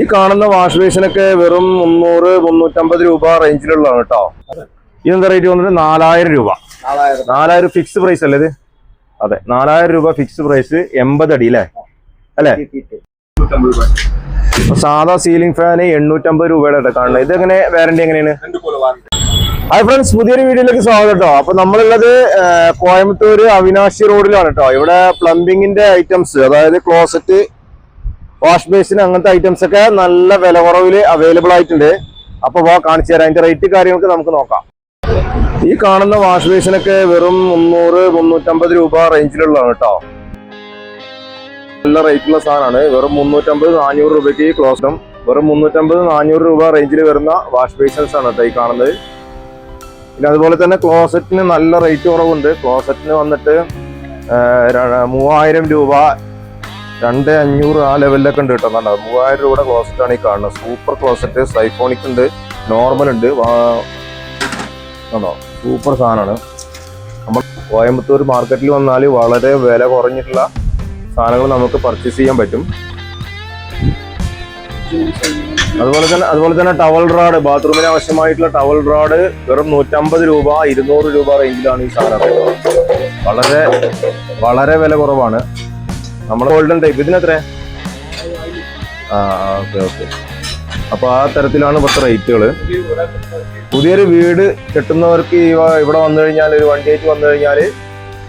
ഈ കാണുന്ന വാഷ് ബേസിനൊക്കെ വെറും മുന്നൂറ് മുന്നൂറ്റമ്പത് രൂപ റേഞ്ചിലുള്ളതാണ് കേട്ടോ. ഇതെന്താ റേറ്റ് വന്നിട്ട് നാലായിരം രൂപ. നാലായിരം. ഫിക്സ് പ്രൈസ് അല്ലേ ഇത്? അതെ നാലായിരം രൂപ ഫിക്സ് പ്രൈസ് എൺപത് അടി അല്ലേ? അല്ലേ? സാധാ സീലിംഗ് ഫാന് എണ്ണൂറ്റമ്പത് രൂപയുടെ കാണുന്നത്. ഇതെങ്ങനെ വാറന്റി എങ്ങനെയാണ്? വാറണ്ടി ഹായ് ഫ്രണ്ട്സ് പുതിയൊരു വീഡിയോയിലേക്ക് സ്വാഗതം കേട്ടോ. അപ്പൊ നമ്മളുള്ളത് കോയമ്പത്തൂര് അവിനാശി റോഡിലാണ് കേട്ടോ. ഇവിടെ പ്ലംബിങ്ങിന്റെ ഐറ്റംസ് അതായത് ക്ലോസറ്റ് വാഷ് ബേസിന് അങ്ങനത്തെ ഐറ്റംസ് ഒക്കെ നല്ല വില കുറവിൽ അവൈലബിൾ ആയിട്ടുണ്ട്. അപ്പൊ വാ കാണിച്ചു തരാം. അതിന്റെ റേറ്റ് കാര്യങ്ങൾക്ക് നമുക്ക് നോക്കാം. ഈ കാണുന്ന വാഷ് ബേസിനൊക്കെ വെറും മുന്നൂറ് മുന്നൂറ്റമ്പത് രൂപ റേഞ്ചിലുള്ളതാണ് കേട്ടോ. നല്ല റേറ്റുള്ള സാധനമാണ്. വെറും മുന്നൂറ്റമ്പത് നാനൂറ് രൂപയ്ക്ക് ക്ലോസും വെറും മുന്നൂറ്റമ്പത് നാനൂറ് രൂപ റേഞ്ചിൽ വരുന്ന വാഷ് ബേസിൻസ് ആണ് കേട്ടോ ഈ കാണുന്നത്. പിന്നെ അതുപോലെ തന്നെ ക്ലോസറ്റിന് നല്ല റേറ്റ് കുറവുണ്ട്. ക്ലോസറ്റിന് വന്നിട്ട് മൂവായിരം രൂപ രണ്ട് അഞ്ഞൂറ് ആ ലെവലിലൊക്കെ ഉണ്ട് കേട്ടോ. നല്ല മൂവായിരം രൂപയുടെ ക്ലോസറ്റ് ആണ് ഈ കാണുന്നത്. സൂപ്പർ ക്ലോസറ്റ് സൈഫോണിക് ഉണ്ട് നോർമൽ ഉണ്ട്. ആണോ? സൂപ്പർ സാധനമാണ്. നമ്മൾ കോയമ്പത്തൂർ മാർക്കറ്റിൽ വന്നാൽ വളരെ വില കുറഞ്ഞിട്ടുള്ള സാധനങ്ങൾ നമുക്ക് പർച്ചേസ് ചെയ്യാൻ പറ്റും. അതുപോലെ തന്നെ അതുപോലെ തന്നെ ടവൽ റാഡ് ബാത്റൂമിന് ആവശ്യമായിട്ടുള്ള ടവൽ റാഡ് വെറും നൂറ്റമ്പത് രൂപ ഇരുന്നൂറ് രൂപ റേഞ്ചിലാണ് ഈ സാധനം. വളരെ വളരെ വില കുറവാണ്. നമ്മൾ ഗോൾഡൻ ടൈപ്പ് ഇതിനെത്ര ആ ഓക്കെ ഓക്കെ അപ്പൊ ആ തരത്തിലാണ് ഇവിടുത്തെ റേറ്റുകൾ പുതിയൊരു വീട് കെട്ടുന്നവർക്ക് ഇവിടെ വന്നു കഴിഞ്ഞാൽ ഒരു വണ്ടിയായിട്ട് വന്നു കഴിഞ്ഞാൽ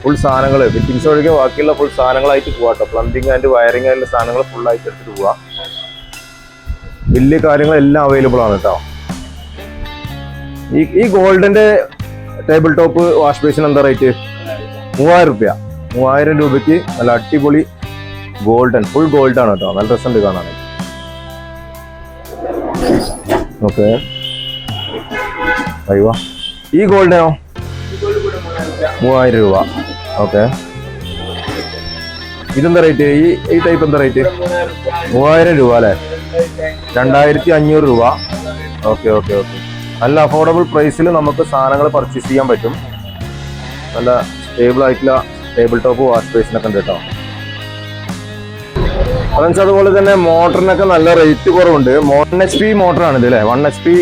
ഫുൾ സാധനങ്ങൾ ഫിറ്റിങ്സ് ഒഴികെ ബാക്കിയുള്ള ഫുൾ സാധനങ്ങളായിട്ട് പോവാട്ടോ പ്ലംബിംഗ് ആൻഡ് വയറിംഗ് ആയിട്ടുള്ള സാധനങ്ങൾ ഫുൾ ആയിട്ട് എടുത്തിട്ട് പോവാം. വലിയ കാര്യങ്ങളെല്ലാം അവൈലബിൾ ആണ് കേട്ടോ ഈ ഈ ഗോൾഡിന്റെ ടേബിൾ ടോപ്പ് വാഷ് ബേസിന് എന്താ റേറ്റ് മൂവായിരം റുപ്യ. മൂവായിരം രൂപയ്ക്ക് നല്ല അടിപൊളി ഗോൾഡൻ ഫുൾ ഗോൾഡ് ആണ് കേട്ടോ നല്ല രസമുണ്ട് കാണാൻ. ഓക്കെ. അയ്യോ. ഈ ഗോൾഡിനോ മൂവായിരം രൂപ. ഓക്കെ. ഇതെന്താ റേറ്റ് ഈ ഈ ടൈപ്പ് എന്താ റേറ്റ് മൂവായിരം രൂപ അല്ലേ? രണ്ടായിരത്തി അഞ്ഞൂറ് രൂപ. Okay okay okay. നല്ല അഫോർഡബിൾ പ്രൈസിൽ നമുക്ക് സാധനങ്ങൾ പർച്ചേസ് ചെയ്യാൻ പറ്റും. നല്ല സ്റ്റേബിൾ ആയിട്ടുള്ള ടേബിൾ ടോപ്പ് വാഷ് ബേസിനൊക്കെ ഉണ്ട് കേട്ടോ ഫ്രണ്ട്സ് അതുപോലെ തന്നെ മോട്ടറിനൊക്കെ നല്ല റേറ്റ് കുറവുണ്ട്. വൺ എച്ച് പി മോട്ടറാണ് ഇത് അല്ലേ വൺ എച്ച് പി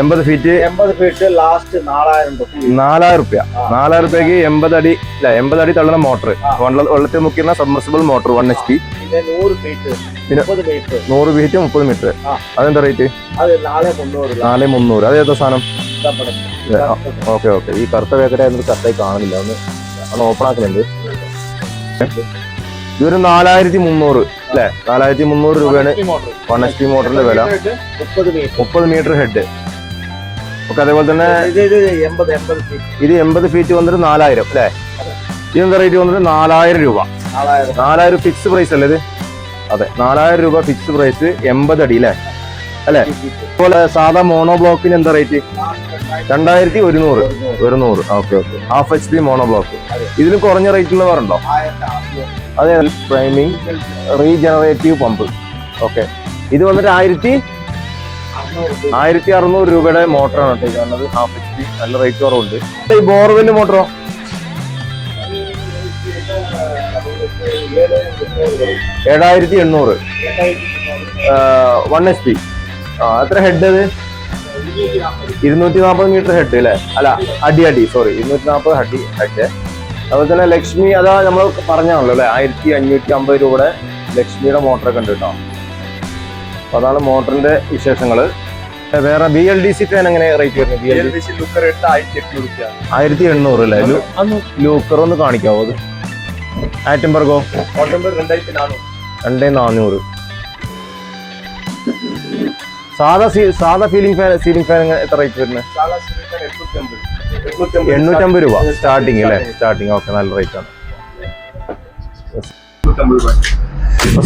എൺപത് ഫീറ്റ് എൺപത് ഫീറ്റ് ലാസ്റ്റ് നാലായിരം രൂപ നാലായിരം റുപ്യ. നാലായിരം റുപ്യക്ക് എൺപത് അടി അല്ല എൺപത് അടി തള്ളുന്ന മോട്ടർ വെള്ളത്തിൽ മുക്കുന്ന submersible motor one H P പിന്നെ നൂറ് ഫീറ്റ് മുപ്പത് മീറ്റർ. അതെന്താ റേറ്റ് നാല് മുന്നൂറ്. അത് ഏതാ സാധനം? Okay okay. ഈ കറുത്ത പാക്കറ്റ് ആയിരുന്നു കറക്റ്റായി കാണുന്നില്ല ഒന്ന് ഓപ്പൺ ആക്കുന്നുണ്ട് ഇതൊരു നാലായിരത്തി മുന്നൂറ് അല്ലെ? നാലായിരത്തി മുന്നൂറ് രൂപയാണ് വൺ എച്ച് പി മോട്ടറിന്റെ വില. മുപ്പത് മീറ്റർ. ഹെഡ് ഓക്കെ അതേപോലെ തന്നെ ഇത് എൺപത് ഫീറ്റ് വന്നിട്ട് നാലായിരം അല്ലെ? ഇതെന്താ റേറ്റ് വന്നിട്ട് നാലായിരം രൂപ. നാലായിരം. ഫിക്സ് പ്രൈസ് അല്ലേ ഇത്? അതെ നാലായിരം രൂപ ഫിക്സ് പ്രൈസ് എൺപത് അടി അല്ലേ? അല്ലേ? അതുപോലെ സാധാ മോണോ ബ്ലോക്കിന് എന്താ റേറ്റ് രണ്ടായിരത്തി ഒരുന്നൂറ്. ഒരുന്നൂറ്. Okay okay. Half H P mono block ഇതിന് കുറഞ്ഞ റേറ്റ് വേറുണ്ടോ അതെ പ്രൈമിങ് റീജനറേറ്റീവ് പമ്പ് ഓക്കെ ഇത് വന്നിട്ട് ആയിരത്തി ആയിരത്തി അറുന്നൂറ് രൂപയുടെ മോട്ടറാണ് കേട്ടോ കാണുന്നത് ഹാഫ് എച്ച് പി നല്ല റേറ്റ് കുറവുണ്ട്. ഈ ബോർവെൽ മോട്ടറോ ഏഴായിരത്തി എണ്ണൂറ് വൺ എച്ച് പി ആ എത്ര ഹെഡ് അത് ഇരുന്നൂറ്റി നാൽപ്പത് മീറ്റർ ഹെഡ് അല്ലേ? അല്ല അടി അടി. സോറി ഇരുന്നൂറ്റി നാൽപ്പത് അടി ഹെഡ് അതുപോലെ തന്നെ ലക്ഷ്മി അതാ നമ്മൾ പറഞ്ഞാണല്ലോ അല്ലെ? ആയിരത്തി അഞ്ഞൂറ്റി അമ്പത് രൂപയുടെ ലക്ഷ്മിയുടെ മോട്ടറൊക്കെ ഉണ്ട് കേട്ടോ. അപ്പൊ അതാണ് മോട്ടറിന്റെ വിശേഷങ്ങൾ വേറെ B L D C fan എങ്ങനെ റേറ്റ് വരുന്നത് ബി എൽ ഡി ലുക്കർ ഇട്ട് ആയിരത്തി എണ്ണൂറ് ആയിരത്തി എണ്ണൂറ് അല്ലേ ലൂക്കർ ഒന്ന് കാണിക്കാവോ അത്? ആറ്റംബർഗോ രണ്ടായിരത്തി നാനൂറ് രണ്ടേ നാനൂറ് സാധാ സാധാ ഫീലിംഗ് ഫാൻ സീലിംഗ് ഫാൻ എത്ര റേറ്റ് വരുന്നത് എണ്ണൂറ്റമ്പത് രൂപ. സ്റ്റാർട്ടിങ് അല്ലേ? സ്റ്റാർട്ടിങ് ഓക്കെ നല്ല റേറ്റ് ആണ്. എണ്ണൂറ്റമ്പത്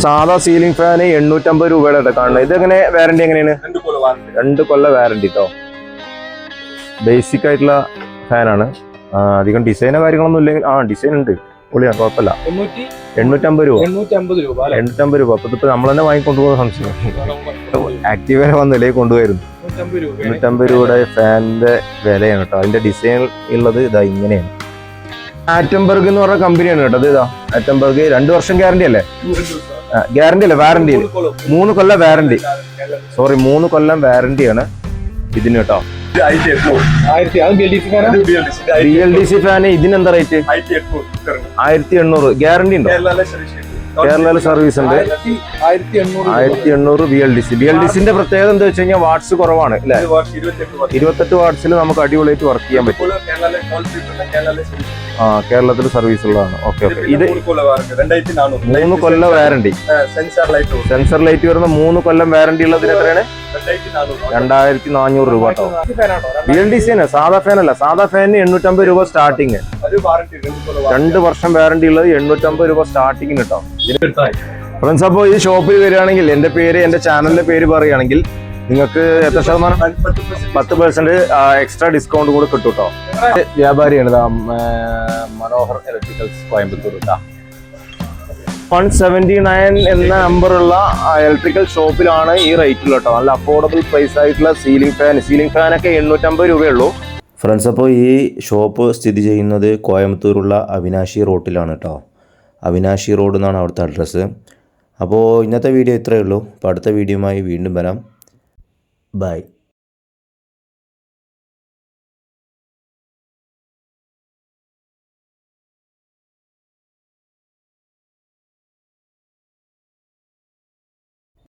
സാധാ സീലിംഗ് ഫാന് എണ്ണൂറ്റമ്പത് രൂപയുടെ കേട്ടോ കാണുന്നത്. ഇതെങ്ങനെ വാറന്റി എങ്ങനെയാണ്? രണ്ട് വാറണ്ടി കൊല്ല വാറന്റി കേട്ടോ ബേസിക് ആയിട്ടുള്ള ഫാനാണ് അധികം ഡിസൈനോ കാര്യങ്ങളൊന്നും ഇല്ലെങ്കിൽ ആ ഡിസൈൻ ഉണ്ട്. പൊളിയാണ് കുഴപ്പമില്ല. എണ്ണൂറ്റി എണ്ണൂറ്റമ്പത് രൂപ. എണ്ണൂറ്റി അമ്പത് രൂപ എണ്ണൂറ്റമ്പത് രൂപ. അപ്പൊ ഇതിപ്പോ നമ്മൾ തന്നെ വാങ്ങിക്കൊണ്ടുപോകുന്ന സംശയം. ആക്റ്റീവ് വന്നില്ലേ കൊണ്ടുവരുന്നു. എണ്ണൂറ്റമ്പത് രൂപയുടെ ഫാനിന്റെ വിലയാണ് കേട്ടോ. അതിന്റെ ഡിസൈൻ ഉള്ളത് ഇതാ ഇങ്ങനെയാണ്. ആറ്റംബർഗ് എന്ന് പറഞ്ഞ കമ്പനിയാണ് കേട്ടോ. ഇത് ഇതാ ആറ്റംബർഗ് രണ്ട് വർഷം ഗ്യാരണ്ടി അല്ലേ? ഗ്യാരണ്ടി അല്ലേ? വാറണ്ടി മൂന്ന് കൊല്ലം. മൂന്ന് കൊല്ലം വാറണ്ടി. സോറി മൂന്ന് കൊല്ലം വാറണ്ടിയാണ് ഇതിന് കേട്ടോ. അത് ബി എൽ ഡി സി ഫാനാ ഇതിനെന്താ റേറ്റ് ആയിരത്തി എണ്ണൂറ്. ഗ്യാരണ്ടി ഉണ്ടോ. കേരളയിൽ സർവീസ് ഉണ്ട്. ആയിരത്തി എണ്ണൂറ് B L D C B L D സിന്റെ പ്രത്യേകത എന്താ വെച്ച് കഴിഞ്ഞാൽ വാട്സ് കുറവാണ് അല്ലെ? വാട്ട്സ് ഇരുപത്തെട്ട് വാട്ട്സ്. വാട്സിൽ നമുക്ക് അടിപൊളിയായിട്ട് വർക്ക് ചെയ്യാൻ പറ്റും. ആ കേരളത്തിൽ സർവീസ് ഉള്ളതാണ്. ഓക്കെ ഓക്കെ ഇത് മൂന്ന് കൊല്ലം warranty. Sensor light sensor light വരുന്ന മൂന്ന് കൊല്ലം വാറണ്ടി ഉള്ളതിന് എത്രയാണ്? രണ്ടായിരത്തി നാനൂറ്. രൂപ കേട്ടോ. ബി എൽ ഡി സി സാധാ ഫാൻ അല്ല. സാധാ ഫാനിന് എണ്ണൂറ്റമ്പത് രൂപ സ്റ്റാർട്ടിങ് രണ്ട് വർഷം വാറണ്ടി ഉള്ളത് എണ്ണൂറ്റമ്പത് രൂപ സ്റ്റാർട്ടിങ്ങിന് കിട്ടാം. ഫ്രണ്ട്സ് അപ്പോൾ ഈ ഷോപ്പിൽ വരികയാണെങ്കിൽ എന്റെ പേര് എന്റെ ചാനലിന്റെ പേര് പറയുകയാണെങ്കിൽ നിങ്ങൾക്ക് എത്ര ശതമാനം? പത്ത് പെർസെന്റ് എക്സ്ട്രാ ഡിസ്കൗണ്ട് കൂടെ കിട്ടും കേട്ടോ വ്യാപാരിയാണ് Manohar electricals Coimbatore one seventy nine എന്ന നമ്പറുള്ള ഇലക്ട്രിക്കൽ ഷോപ്പിലാണ് ഈ റേറ്റിൽ കേട്ടോ നല്ല അഫോർഡബിൾ പ്രൈസ് ആയിട്ടുള്ള സീലിംഗ് ഫാൻ സീലിംഗ് ഫാനൊക്കെ എണ്ണൂറ്റമ്പത് രൂപയുള്ളൂ ഫ്രണ്ട്സ് അപ്പോൾ ഈ ഷോപ്പ് സ്ഥിതി ചെയ്യുന്നത് കോയമ്പത്തൂരുള്ള അവിനാശി റോട്ടിലാണ് കേട്ടോ അവിനാശി റോഡ് എന്നാണ് അവിടുത്തെ അഡ്രസ്സ്. അപ്പോൾ ഇന്നത്തെ വീഡിയോ ഇത്രയേ ഉള്ളൂ. അപ്പോൾ അടുത്ത വീഡിയോയുമായി വീണ്ടും വരാം. ബൈ.